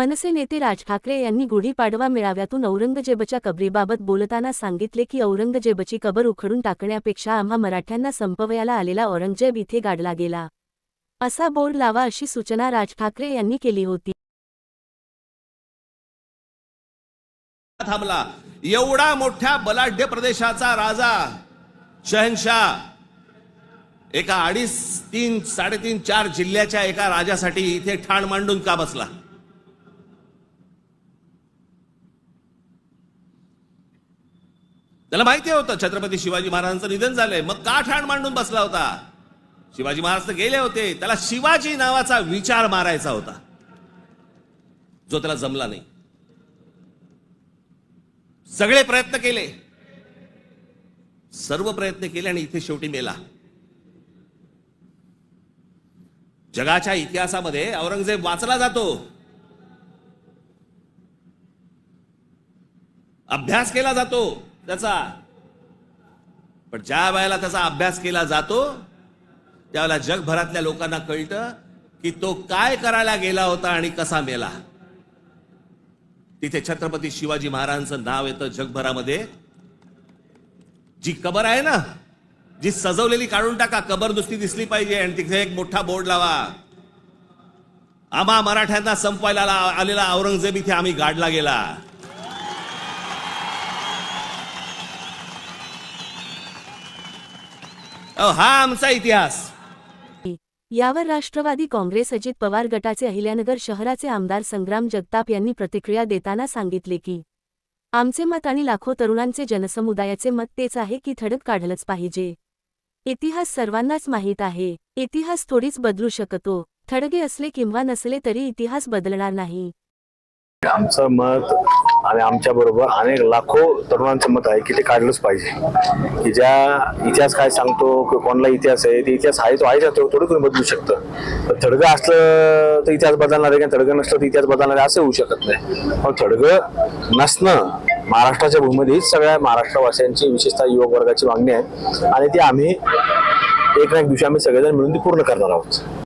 मनसे नेते राज ठाकरे यांनी गुढीपाडवा मेळाव्यातून औरंगजेबच्या कबरीबाबत बोलताना सांगितले की औरंगजेबची कबर उखडून टाकण्यापेक्षा आम्हा मराठ्यांना संपवयाला आलेला औरंगजेब इथे गाडला गेला. असा बोर्ड लावा अशी सूचना राज ठाकरे यांनी केली होती. थांबला. एवढा मोठ्या बलाढ्य प्रदेशाचा राजा शहनशाह एका अडीच तीन साडेतीन चार जिल्ह्याच्या एका राजासाठी इथे ठाण मांडून का बसला? त्याला माहिती होतं छत्रपती शिवाजी महाराजांचं निधन झालंय. मग का ठाण मांडून बसला होता. शिवाजी महाराज तर गेले होते. त्याला शिवाजी नावाचा विचार मारायचा होता. जो त्याला जमला नाही. सगळे प्रयत्न केले. सर्व प्रयत्न केले आणि इथे शेवटी मेला. जगाच्या इतिहासामध्ये औरंगजेब वाचला जातो. अभ्यास केला जातो. त्याचा. पण ज्या वेळेला त्याचा अभ्यास केला जातो त्यावेळेला जगभरातल्या लोकांना कळतं की तो काय करायला गेला होता आणि कसा मेला. तिथे छत्रपती शिवाजी महाराजांचं नाव येतं जगभरामध्ये. जी कबर आहे ना जी सजवलेली काढून टाका कबर नुसती दिसली पाहिजे आणि तिथे एक मोठा बोर्ड लावा. आम्हा मराठ्यांना संपवायला आलेला औरंगजेब इथे आम्ही गाडला गेला. हा आमचा इतिहास. यावर राष्ट्रवादी काँग्रेस अजित पवार गटाचे अहिल्यानगर शहराचे आमदार संग्राम जगताप यांनी प्रतिक्रिया देताना सांगितले की आमचे मत आणि लाखो तरुणांचे जनसमुदायाचे मत तेच आहे की थडक काढलंच पाहिजे. इतिहास सर्वांनाच माहीत आहे. इतिहास थोडीच बदलू शकतो. थडगे असले किंवा नसले तरी इतिहास बदलणार नाही. आमचं मत आणि आमच्या बरोबर अनेक लाखो तरुणांचं मत आहे की ते काढलंच पाहिजे. की ज्या इतिहास काय सांगतो की कोणाला इतिहास आहे ते इतिहास आहे तो आहे जातो थोडं कोणी बदलू शकतं. तर थडगं असलं तर इतिहास बदलणार आहे किंवा थडगं नसलं तर इतिहास बदलणार आहे असं होऊ शकत नाही. पण थडगं नसणं महाराष्ट्राच्या भूमीमध्ये हीच सगळ्या महाराष्ट्रवासियांची विशेषतः युवक वर्गाची मागणी आहे. आणि ती आम्ही एक ना एक दिवशी आम्ही सगळेजण मिळून ती पूर्ण करणार आहोत.